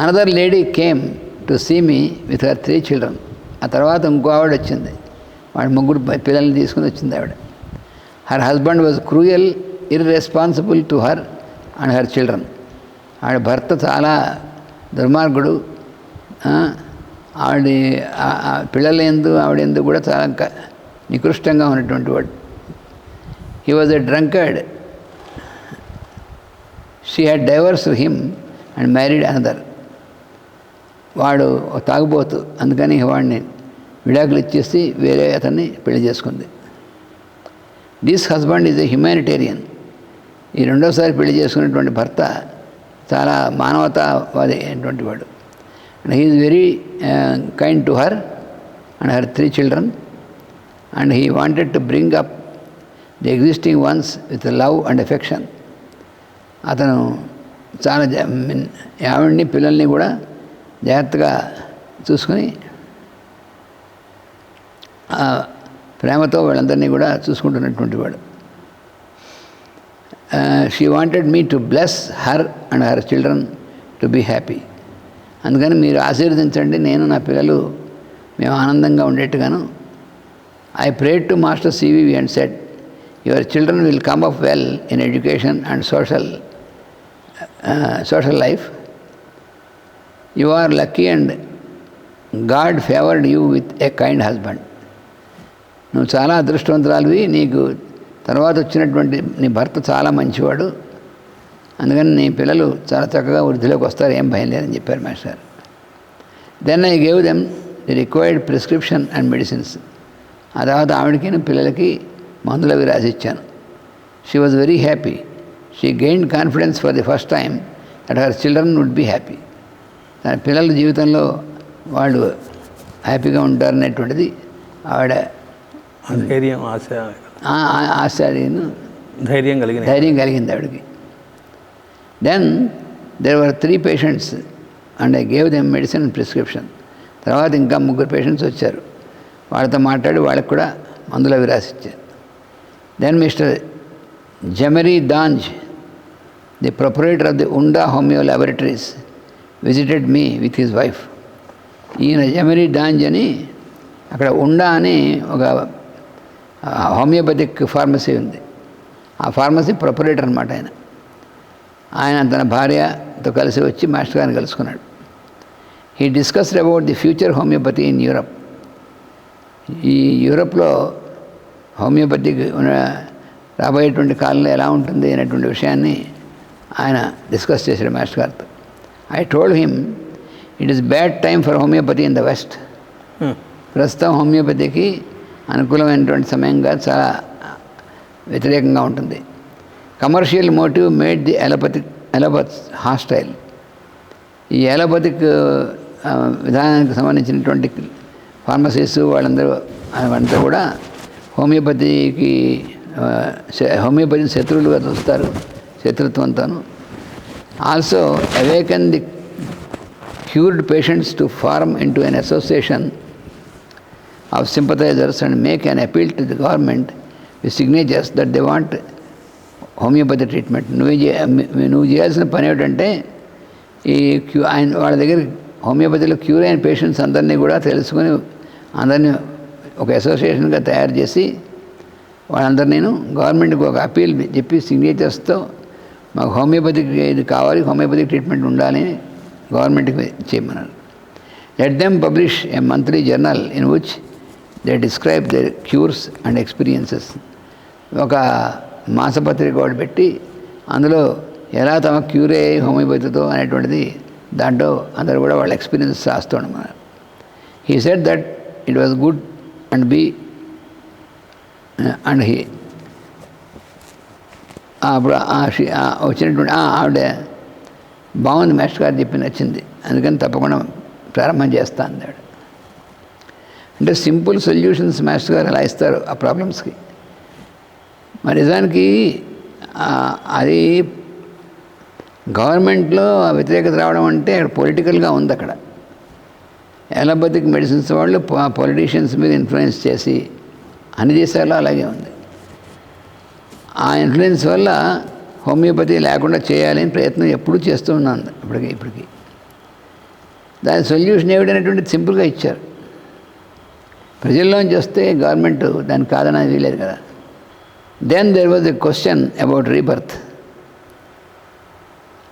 Another lady came to see me with her three children ఆ తర్వాత ఇంకో ఆవిడ వచ్చింది. వాడి ముగ్గురు పిల్లల్ని తీసుకుని వచ్చింది ఆవిడ. Her husband was cruel irresponsible to her and her children ఆవిడ భర్త చాలా దుర్మార్గుడు. ఆవిడ ఆ- పిల్లల ఎందు ఆవిడ ఎందు కూడా చాలా నికృష్టంగా ఉన్నటువంటి వాడు. He was a drunkard she had divorce him and married another వాడు తాగుబోతు. అందుకని వాడిని విడాకులు ఇచ్చేసి వేరే అతన్ని పెళ్ళి చేసుకుంది. This husband is a humanitarian ఈ రెండోసారి పెళ్ళి చేసుకున్నటువంటి భర్త చాలా మానవతావాది అయినటువంటి వాడు. And he is very kind to her and her three children and he wanted to bring up the existing ones with love and affection అతను చాలా జా- ఆవిడ్ని పిల్లల్ని కూడా జాగ్రత్తగా చూసుకొని ప్రేమతో వాళ్ళందరినీ కూడా చూసుకుంటున్నటువంటి వాడు. She wanted me to bless her and her children to be happy అందుకని మీరు ఆశీర్వదించండి నేను నా పిల్లలు మేము ఆనందంగా ఉండేట్టుగాను. I prayed to master CVV and said your children will come up well in education and social social life you are lucky and God favoured you with a kind husband నువ్వు చాలా అదృష్టవంతురాలివి. నీకు తర్వాత వచ్చినటువంటి నీ భర్త చాలా మంచివాడు. అందుకని నీ పిల్లలు చాలా చక్కగా వృద్ధిలోకి వస్తారు. ఏం భయం లేదని చెప్పారు master. Then I gave them the required prescription and medicines ఆ తర్వాత ఆవిడకి పిల్లలకి మందులు అవి రాసిచ్చాను she was very happy she gain confidence for the first time that her children would be happy తన పిల్లల జీవితంలో వాళ్ళు హ్యాపీగా ఉంటారనేటువంటిది ఆవిడ ధైర్యం ఆశ. ఆశ్చర్యను ధైర్యం కలిగిన ధైర్యం కలిగింది ఆవిడకి. Then there were three patients and I gave them medicine prescription తర్వాత ఇంకా ముగ్గురు పేషెంట్స్ వచ్చారు. వాళ్ళతో మాట్లాడి వాళ్ళకి కూడా మందులు అవి రాసిచ్చారు. Then Mr Jamery Danz the proprietor of the Unda homeo laboratories visited me with his wife ఈయన జమరీ డాంజ్ అని అక్కడ ఉండా అని ఒక హోమియోపతిక్ ఫార్మసీ ఉంది. ఆ ఫార్మసీ ప్రొపరేటర్ అనమాట ఆయన. ఆయన తన భార్యతో కలిసి వచ్చి మాస్టర్ గారిని కలుసుకున్నాడు. He discussed about the future homeopathy in Europe ఈ యూరప్లో హోమియోపతిక్ ఉన్న రాబోయేటువంటి కాలంలో ఎలా ఉంటుంది అనేటువంటి విషయాన్ని ఆయన డిస్కస్ చేశాడు మాస్టర్ గారితో. I told him it is bad time for homeopathy in the West. ప్రస్తుతం హోమియోపతికి అనుకూలమైనటువంటి సమయంగా చాలా వ్యతిరేకంగా ఉంటుంది. Commercial motive made the allopathic allopath hostile ఈ ఎలోపతిక్ విధానానికి సంబంధించినటువంటి ఫార్మసీస్ వాళ్ళందరూ వాళ్ళంతా కూడా హోమియోపతికి హోమియోపతి శత్రువులుగా చూస్తారు శత్రుత్వంతోను also awaken the cured patients to form into an association of sympathisers and make an appeal to the government we signatures that they want homeopathy treatment నువ్వు చే నువ్వు చేయాల్సిన పని ఏమిటంటే ఈ క్యూ ఆయన వాళ్ళ దగ్గర హోమియోపతిలో క్యూర్ అయిన పేషెంట్స్ అందరినీ కూడా తెలుసుకొని అందరినీ ఒక అసోసియేషన్గా తయారు చేసి వాళ్ళందరినీ గవర్నమెంట్కి ఒక అపీల్ చెప్పి సిగ్నేచర్స్తో మాకు హోమియోపతిక్ ఇది కావాలి హోమియోపతిక్ ట్రీట్మెంట్ ఉండాలి గవర్నమెంట్కి చేయమన్నారు. Let them publish a monthly journal in which they describe the cures and experiences ఒక మాసపత్రిక ఒకటి పెట్టి అందులో ఎలా తమ క్యూర్ అయ్యి హోమియోపతితో అనేటువంటిది దాంట్లో అందరూ కూడా వాళ్ళ experience రాస్తుండమన్నారు he said that it was good and be and he అప్పుడు ఆ వచ్చినటువంటి ఆవిడ బాగుంది మాస్టర్ గారు చెప్పి నచ్చింది. అందుకని తప్పకుండా ప్రారంభం చేస్తా అన్నాడు. అంటే సింపుల్ సొల్యూషన్స్ మాస్టర్ గారు ఎలా ఇస్తారు ఆ ప్రాబ్లమ్స్కి? మరి నిజానికి అది గవర్నమెంట్లో వ్యతిరేకత రావడం అంటే అక్కడ పొలిటికల్గా ఉంది అక్కడ. ఎలబతిక్ మెడిసిన్స్ వాళ్ళు పొలిటీషియన్స్ మీద ఇన్ఫ్లుయెన్స్ చేసి అన్ని దేశాల్లో అలాగే ఉంది. ఆ ఇన్ఫ్లుయెన్స్ వల్ల హోమియోపతి లేకుండా చేయాలని ప్రయత్నం ఎప్పుడూ చేస్తూ ఉన్నాను ఇప్పటికి ఇప్పటికి. దాని సొల్యూషన్ ఏమిటనేటువంటి సింపుల్గా ఇచ్చారు. ప్రజల్లోంచి వస్తే గవర్నమెంట్ దాన్ని కాదని వీలేదు కదా. Then there was a question about rebirth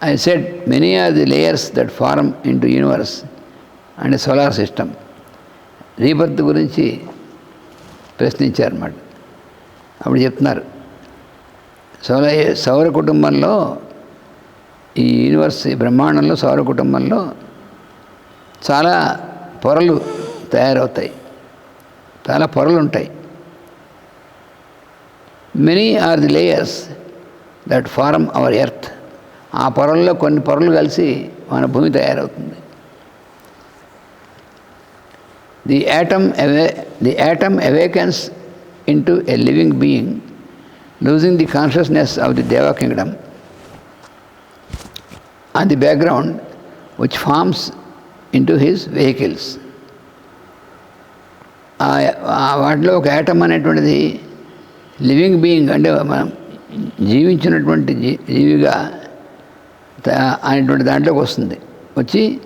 I said many are the layers that form into universe and solar system rebirth గురించి ప్రశ్నించారన్నమాట. అప్పుడు చెప్తున్నారు సౌర సౌర కుటుంబంలో ఈ యూనివర్స్ బ్రహ్మాండంలో సౌర కుటుంబంలో చాలా పొరలు తయారవుతాయి. చాలా పొరలు ఉంటాయి many are the layers that form our earth ఆ పొరల్లో కొన్ని పొరలు కలిసి మన భూమి తయారవుతుంది. The atom awake the atom awakens into a living being losing the consciousness of the deva kingdom on the background which forms into his vehicles వాటిలో ఒక యాటమ్ అనేటువంటిది లివింగ్ బీయింగ్ అంటే మనం జీవించినటువంటి జీ జీవిగా అనేటువంటి దాంట్లోకి వస్తుంది. వచ్చి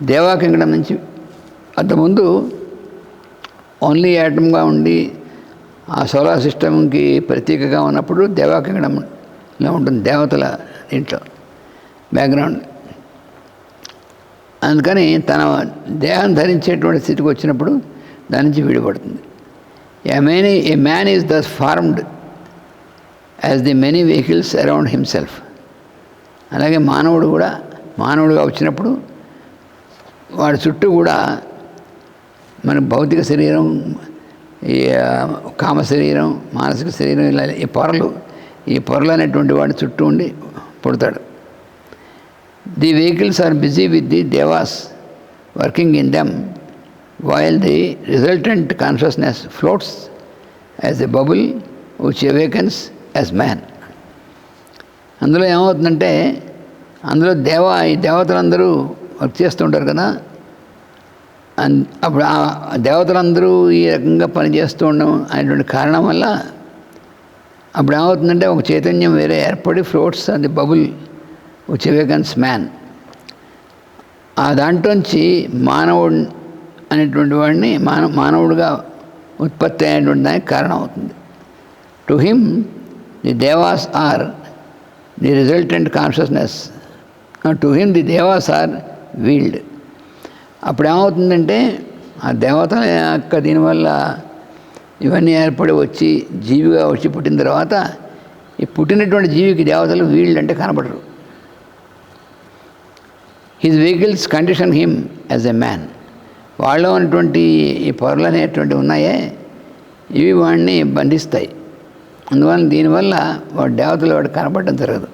దేవా కింగ్డమ్ నుంచి అంతకుముందు ఓన్లీ యాటమ్గా ఉండి ఆ సోలార్ సిస్టమ్కి ప్రతీకగా ఉన్నప్పుడు దేవా ఉంటుంది దేవతల దీంట్లో బ్యాక్గ్రౌండ్. అందుకని తన దేహం ధరించేటువంటి స్థితికి వచ్చినప్పుడు దాని నుంచి విడిపడుతుంది. A many a man is thus formed as the many vehicles around himself అలాగే మానవుడు కూడా మానవుడిగా వచ్చినప్పుడు వాడి చుట్టూ కూడా మన భౌతిక శరీరం ఈ కామ శరీరం మానసిక శరీరం ఇలా ఈ పొరలు ఈ పొరలు అనేటువంటి వాడిని చుట్టూ ఉండి పుడతాడు. The vehicles are busy with the devas working in them while the resultant consciousness floats as a bubble which awakens as man అందులో ఏమవుతుందంటే అందులో దేవ ఈ దేవతలందరూ వర్క్ చేస్తుంటారు కదా అప్పుడు ఆ దేవతలందరూ ఈ రకంగా పనిచేస్తూ ఉండడం అనేటువంటి కారణం వల్ల అప్పుడు ఏమవుతుందంటే ఒక చైతన్యం వేరే ఏర్పడి ఫ్లోట్స్ అది బబుల్ విచ్ అవేకన్స్ మ్యాన్ ఆ దాంట్లోంచి మానవుడు అనేటువంటి వాడిని మాన మానవుడిగా ఉత్పత్తి అయినటువంటి దానికి కారణం అవుతుంది to him the devas are the resultant consciousness to him the devas are veiled అప్పుడు ఏమవుతుందంటే ఆ దేవతల యొక్క దీనివల్ల ఇవన్నీ ఏర్పడి వచ్చి జీవిగా వచ్చి పుట్టిన తర్వాత ఈ పుట్టినటువంటి జీవికి దేవతలు వీళ్ళు అంటే కనబడరు. His vehicles condition him as a man వాళ్ళలో ఉన్నటువంటి ఈ పొరలు అనేటువంటివి ఉన్నాయే ఇవి వాడిని బంధిస్తాయి. అందువల్ల దీనివల్ల వాడు దేవతలు వాడు కనపడడం జరగదు.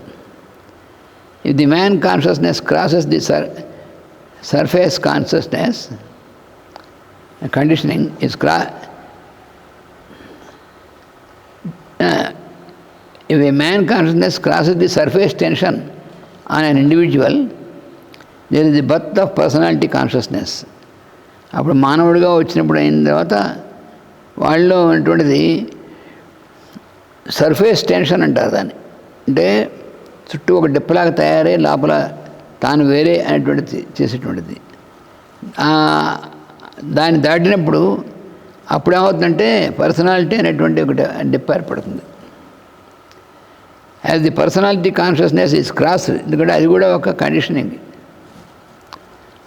If the man consciousness crosses the sur surface consciousness conditioning is cra if a man consciousness crosses the surface tension on an individual, there is the birth of personality consciousness. అప్పుడు మానవుడిగా వచ్చినప్పుడు అయిన తర్వాత వాళ్ళలో ఉన్నటువంటిది సర్ఫేస్ టెన్షన్ అంటారు దాన్ని అంటే చుట్టూ ఒక డిప్పలాగా తయారై లోపల తాను వేరే అనేటువంటిది చేసేటువంటిది. దాన్ని దాటినప్పుడు అప్పుడు ఏమవుతుందంటే పర్సనాలిటీ అనేటువంటి ఒకటి డిప్ ఏర్పడుతుంది. As the personality consciousness is cross ఎందుకంటే అది కూడా ఒక కండిషనింగ్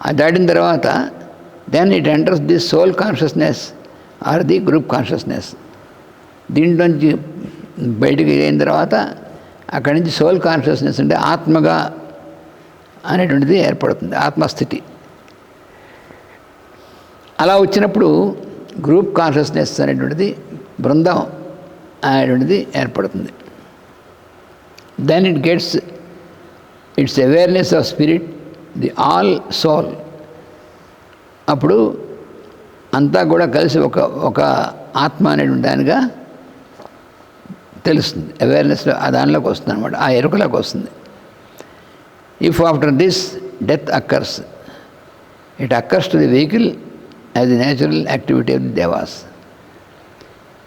అది దాటిన తర్వాత then it enters the soul consciousness or the group consciousness దీంట్లోంచి బయటికి వెళ్ళిన తర్వాత అక్కడి నుంచి సోల్ కాన్షియస్నెస్ అంటే ఆత్మగా అనేటువంటిది ఏర్పడుతుంది ఆత్మస్థితి. అలా వచ్చినప్పుడు గ్రూప్ కాన్షియస్నెస్ అనేటువంటిది బృందం అనేటువంటిది ఏర్పడుతుంది. Then it gets its awareness of spirit the all soul అప్పుడు అంతా కూడా కలిసి ఒక ఒక ఆత్మ అనేటువంటి దానిగా తెలుస్తుంది. అవేర్నెస్లో ఆ దానిలోకి వస్తుంది అనమాట ఆ ఎరుకలోకి వస్తుంది. If after this death occurs it occurs to the vehicle as the natural activity of the devas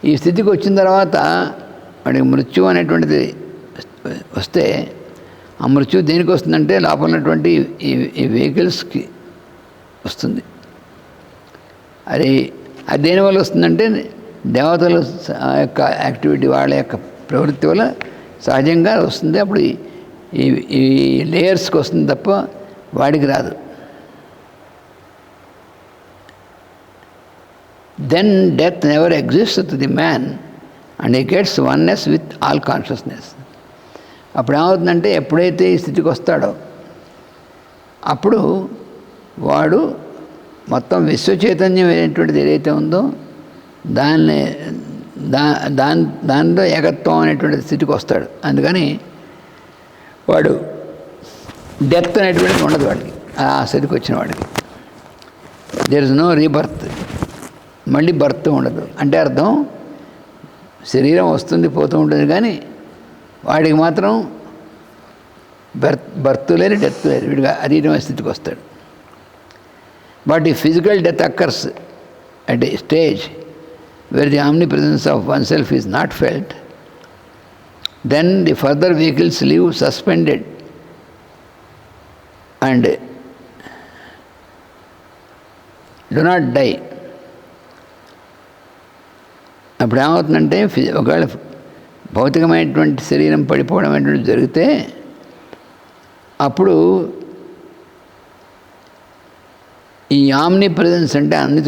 ఈ స్థితికి వచ్చిన తర్వాత వాడికి మృత్యు అనేటువంటిది వస్తే ఆ మృత్యు దేనికి వస్తుందంటే లోపల ఉన్నటువంటి ఈ ఈ వెహికల్స్కి వస్తుంది. అది అది దేనివల్ల వస్తుందంటే దేవతల యొక్క యాక్టివిటీ వాళ్ళ యొక్క ప్రవృత్తి వల్ల సహజంగా వస్తుంది. అప్పుడు ఈ- ఈ లేయర్స్కి వస్తుంది తప్ప వాడికి రాదు. Then death never exist to the man and he gets oneness with all consciousness అప్పుడు ఏమవుతుందంటే ఎప్పుడైతే ఈ స్థితికి వస్తాడో అప్పుడు వాడు మొత్తం విశ్వ చైతన్యం అనేటువంటిది ఏదైతే ఉందో దాన్ని దా దాని దానిలో ఏకత్వం అనేటువంటి స్థితికి వస్తాడు. అందుకని వాడు డెత్ అనేటువంటిది ఉండదు వాడికి. ఆ స్థితికి వచ్చిన వాడికి. దేర్ ఇస్ నో రీబర్త్ మళ్ళీ బర్త్ ఉండదు. అంటే అర్థం శరీరం వస్తుంది పోతూ ఉంటుంది కానీ వాడికి మాత్రం బర్త్ బర్త్ లేని డెత్ లేదు. వీడిగా అధీనమైన స్థితికి వస్తాడు. But the physical death occurs at a stage where the omnipresence of one self is not felt then the further vehicles leave suspended and do not die అప్పుడు ఏమవుతుందంటే ఒకవేళ భౌతికమైనటువంటి శరీరం పడిపోవడం అనేటువంటి జరిగితే అప్పుడు ఈ ఆమ్ని ప్రజెన్స్ అంటే అన్ని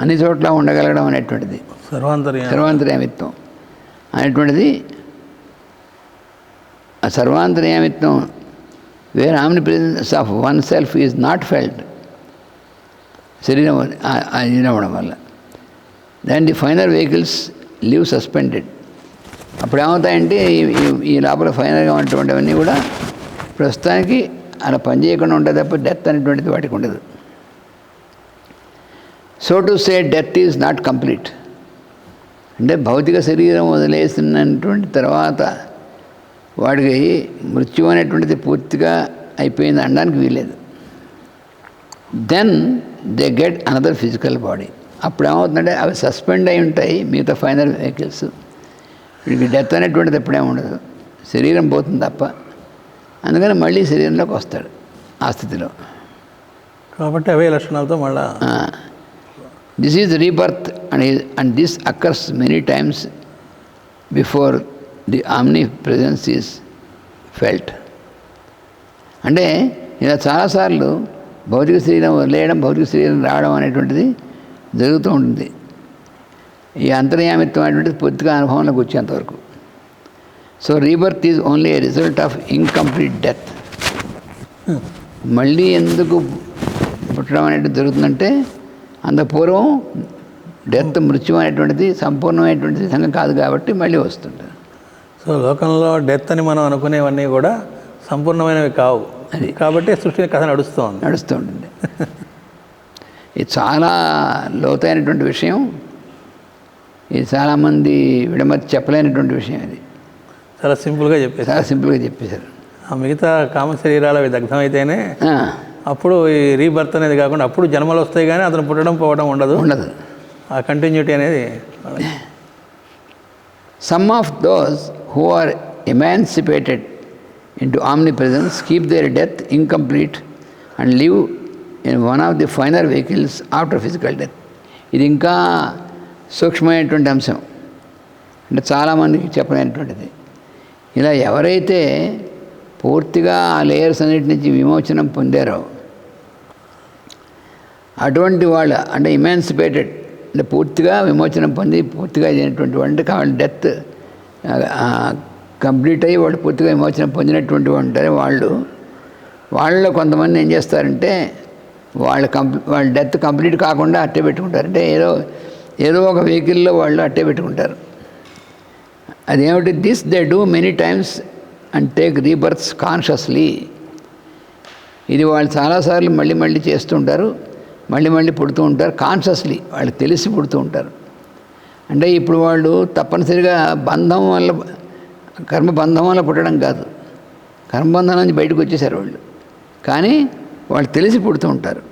అన్ని చోట్ల ఉండగలగడం అనేటువంటిది. సర్వాంతర్యం సర్వాంతర్యామిత్వం. అనేటువంటిది ఆ సర్వాంతర్యామిత్వం. Where omnipresence of one self is not felt శరీరం ఆ- అవ్వడం వల్ల. దాని the final vehicles leave suspended అప్పుడు ఏమవుతాయంటే ఈ- ఈ- ఈ లోపల ఫైనల్గా ఉన్నటువంటివన్నీ కూడా ప్రస్తుతానికి అలా పనిచేయకుండా ఉంటుంది తప్ప డెత్ అనేటువంటిది వాటికి ఉండదు. So to say death is not complete అంటే భౌతిక శరీరం వదిలేసినటువంటి తర్వాత వాడికి మృత్యు అనేటువంటిది పూర్తిగా అయిపోయింది అనడానికి వీలేదు then they get another physical body అప్పుడు ఏమవుతుందంటే అవి సస్పెండ్ అయి ఉంటాయి మిగతా ఫైనల్ వెహికల్స్ వీడికి డెత్ అనేటువంటిది ఎప్పుడేమి ఉండదు. శరీరం పోతుంది తప్ప. అందుకని మళ్ళీ శరీరంలోకి వస్తాడు ఆ స్థితిలో. కాబట్టి అవే లక్షణాలతో మళ్ళా this is rebirth and and this occurs many times before the omnipresence is felt అంటే ఇలా చాలాసార్లు భౌతిక శరీరం వదిలేయడం భౌతిక శరీరం రావడం అనేటువంటిది జరుగుతూ ఉంటుంది. ఈ అంతర్యామిత్వం అనేటువంటిది పూర్తిగా అనుభవంలోకి వచ్చేంతవరకు so rebirth is only a result of incomplete death మళ్ళీ ఎందుకు పుట్టడం అనేటువంటిది జరుగుతుందంటే అంత పూర్వం డెత్ మృత్యు అనేటువంటిది సంపూర్ణమైనటువంటి విధంగా కాదు కాబట్టి మళ్ళీ వస్తుంటుంది. సో లోకంలో డెత్ అని మనం అనుకునేవన్నీ కూడా సంపూర్ణమైనవి కావు. అది. కాబట్టి సృష్టి కథ నడుస్తోంది. నడుస్తూ ఉంటుంది ఇది చాలా లోతైనటువంటి విషయం. ఇది చాలామంది విడమతి చెప్పలేనటువంటి విషయం ఇది చాలా సింపుల్గా చెప్పేసి చాలా సింపుల్గా చెప్పేశారు. ఆ మిగతా కామ శరీరాలు అవి దగ్ధమైతేనే అప్పుడు ఈ రీబర్త్ అనేది కాకుండా అప్పుడు జన్మలు వస్తాయి కానీ అతను పుట్టడం పోవడం ఉండదు. ఉండదు. ఆ కంటిన్యూటీ అనేది some of those who are emancipated into omnipresence keep their death incomplete and live in one of the final vehicles after physical death ఇది ఇంకా సూక్ష్మమైనటువంటి అంశం. అంటే చాలామందికి చెప్పలేనటువంటిది. ఇలా ఎవరైతే పూర్తిగా ఆ లేయర్స్ అన్నిటి నుంచి విమోచనం పొందారో అటువంటి వాళ్ళు అంటే ఇమాన్సిపేటెడ్ అంటే పూర్తిగా విమోచనం పొంది పూర్తిగా అయినటువంటి వాళ్ళు అంటే డెత్ కంప్లీట్ అయ్యి వాళ్ళు పూర్తిగా విమోచనం పొందినటువంటి వాళ్ళు ఉంటారు వాళ్ళు వాళ్ళలో కొంతమంది ఏం చేస్తారంటే వాళ్ళ కంప్లీ వాళ్ళ డెత్ కంప్లీట్ కాకుండా అట్టే పెట్టుకుంటారు. అంటే ఏదో ఏదో ఒక వెహికల్లో వాళ్ళు అట్టే పెట్టుకుంటారు. అదేమిటి? This they do many times and take rebirths consciously ఇది వాళ్ళు చాలాసార్లు మళ్ళీ మళ్ళీ చేస్తుంటారు. మళ్ళీ మళ్ళీ పుడుతూ ఉంటారు. కాన్షియస్లీ వాళ్ళకి తెలిసి పుడుతూ ఉంటారు. అంటే ఇప్పుడు వాళ్ళు తప్పనిసరిగా బంధం వల్ల కర్మ బంధం వల్ల పుట్టడం కాదు. కర్మబంధం నుంచి బయటకు వచ్చేసారు వాళ్ళు. కానీ వాళ్ళు తెలిసి పుడుతూ ఉంటారు.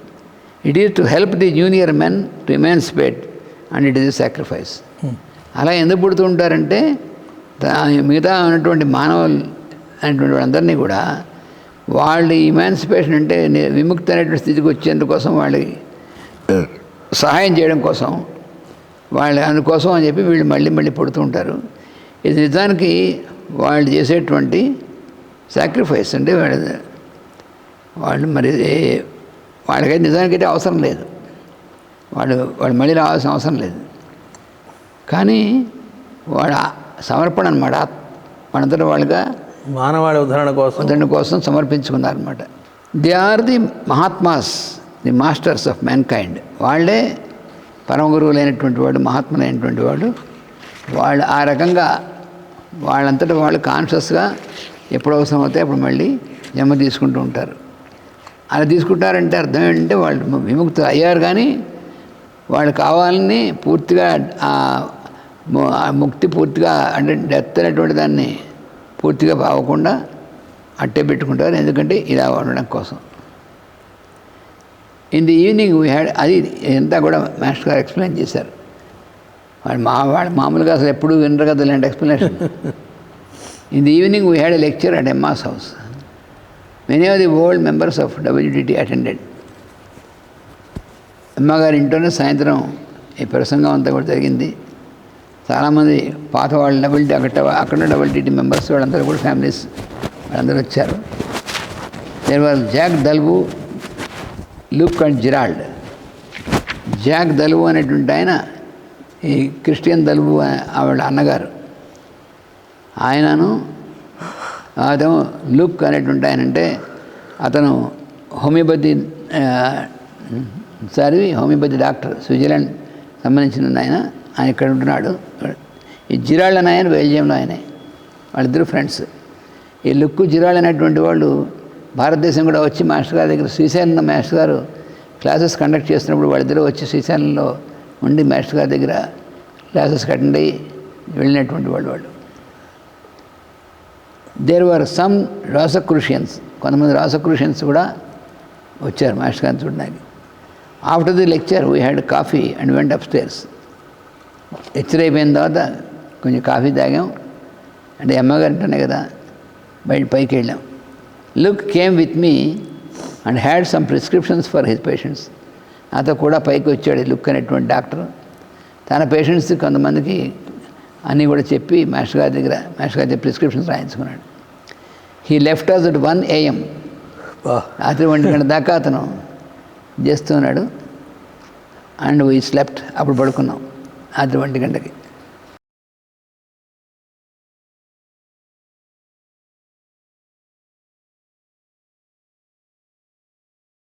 It is to help the junior men to emancipate and it is sacrifice అలా ఎందుకు పుడుతూ ఉంటారంటే మిగతా ఉన్నటువంటి మానవులు అనేటువంటి వాళ్ళందరినీ కూడా వాళ్ళ ఇమాన్సిపేషన్ అంటే విముక్తి అనేటువంటి స్థితికి వచ్చేందుకోసం వాళ్ళకి సహాయం చేయడం కోసం వాళ్ళ అందుకోసం అని చెప్పి వీళ్ళు మళ్ళీ మళ్ళీ పుడుతూ ఉంటారు. ఇది నిజానికి వాళ్ళు చేసేటువంటి సాక్రిఫైస్ అంటే వాళ్ళ వాళ్ళు మరి వాళ్ళకైతే నిజానికైతే అవసరం లేదు. వాళ్ళు వాళ్ళు మళ్ళీ రావాల్సిన అవసరం లేదు. కానీ వాళ్ళ సమర్పణ అనమాట మనంతట వాళ్ళుగా మానవాళి ఉద్ధరణ కోసం ఉదరణ కోసం సమర్పించుకున్నారనమాట they are the mahatmas the masters of mankind వాళ్ళే పరమగురువులైనటువంటి వాడు మహాత్ములైనటువంటి వాడు వాళ్ళు ఆ రకంగా వాళ్ళంతటా వాళ్ళు కాన్షియస్గా ఎప్పుడు అవసరం అవుతాయి అప్పుడు మళ్ళీ జమ తీసుకుంటూ ఉంటారు. అలా తీసుకుంటారంటే అర్థం ఏంటంటే వాళ్ళు విముక్తులు అయ్యారు కానీ వాళ్ళు కావాలని పూర్తిగా ఆ ముక్తి పూర్తిగా అంటే డెత్ అనేటువంటి దాన్ని పూర్తిగా బాగకుండా అట్టే పెట్టుకుంటారు. ఎందుకంటే ఇలా ఉండడం కోసం. In the evening we had అది ఎంత కూడా మాస్టర్ గారు ఎక్స్ప్లెయిన్ చేశారు. వాళ్ళు మా వాళ్ళు మామూలుగా అసలు ఎప్పుడు వినరు కదా ఇలాంటి explanation in the evening we had a lecture at Emma's house many of the old members of WDT attended అమ్మగారి ఇంట్లోనే సాయంత్రం ఈ ప్రసంగం అంతా కూడా జరిగింది. చాలామంది పాత వాళ్ళు డబుల్ అక్కడ అక్కడ డబుల్ టీటీ మెంబర్స్ వాళ్ళందరూ కూడా ఫ్యామిలీస్ వాళ్ళందరూ వచ్చారు. There was Jack Dalbu Luke and Gerald Jack Dalbu అనేటువంటి ఆయన ఈ క్రిస్టియన్ దల్బు ఆవిడ అన్నగారు. ఆయనను అతను లుక్ అనేటువంటి ఆయన అంటే అతను హోమియోపతి ఆ, చదివి హోమియోపతి డాక్టర్ స్విట్జర్లాండ్ సంబంధించిన ఆయన. ఆయన ఇక్కడ ఉంటున్నాడు. ఈ జిరాళ్ళ నాయన ఆయన బెల్జియంలో ఆయనే. వాళ్ళిద్దరు ఫ్రెండ్స్ ఈ లుక్కు జిరాళ్ళు అనేటువంటి వాళ్ళు భారతదేశం కూడా వచ్చి మాస్టర్ గారి దగ్గర శ్రీశైలం మాస్టర్ గారు క్లాసెస్ కండక్ట్ చేస్తున్నప్పుడు వాళ్ళిద్దరూ వచ్చి శ్రీశైలంలో ఉండి మాస్టర్ గారి దగ్గర క్లాసెస్ అటెండ్ అయ్యి వెళ్ళినటువంటి వాళ్ళు వాళ్ళు. దేర్ వర్ సమ్ రాసక్రూషియన్స్ కొంతమంది రాసక్రూషియన్స్ కూడా వచ్చారు మాస్టర్ గారిని చూడడానికి. After the lecture we had coffee and went upstairs lecture అయిపోయిన తర్వాత కొంచెం కాఫీ తాగాం. అంటే అమ్మగారు అంటేనే కదా బయట పైకి వెళ్ళాం look came with me and had some prescriptions for his patients. నాతో కూడా పైకి వచ్చాడు లుక్ అనేటువంటి డాక్టర్. తన పేషెంట్స్ కొంతమందికి అన్నీ కూడా చెప్పి మాస్టర్ గారి దగ్గర మాస్టర్ గారి దగ్గర prescriptions రాయించుకున్నాడు. He left us at one AM. రాత్రి ఒంటి గంట దాకా అతను చేస్తున్నాడు అండ్ వీ స్లెప్ట్ అప్పుడు పడుకున్నాం. రాత్రి ఒంటి గంటకి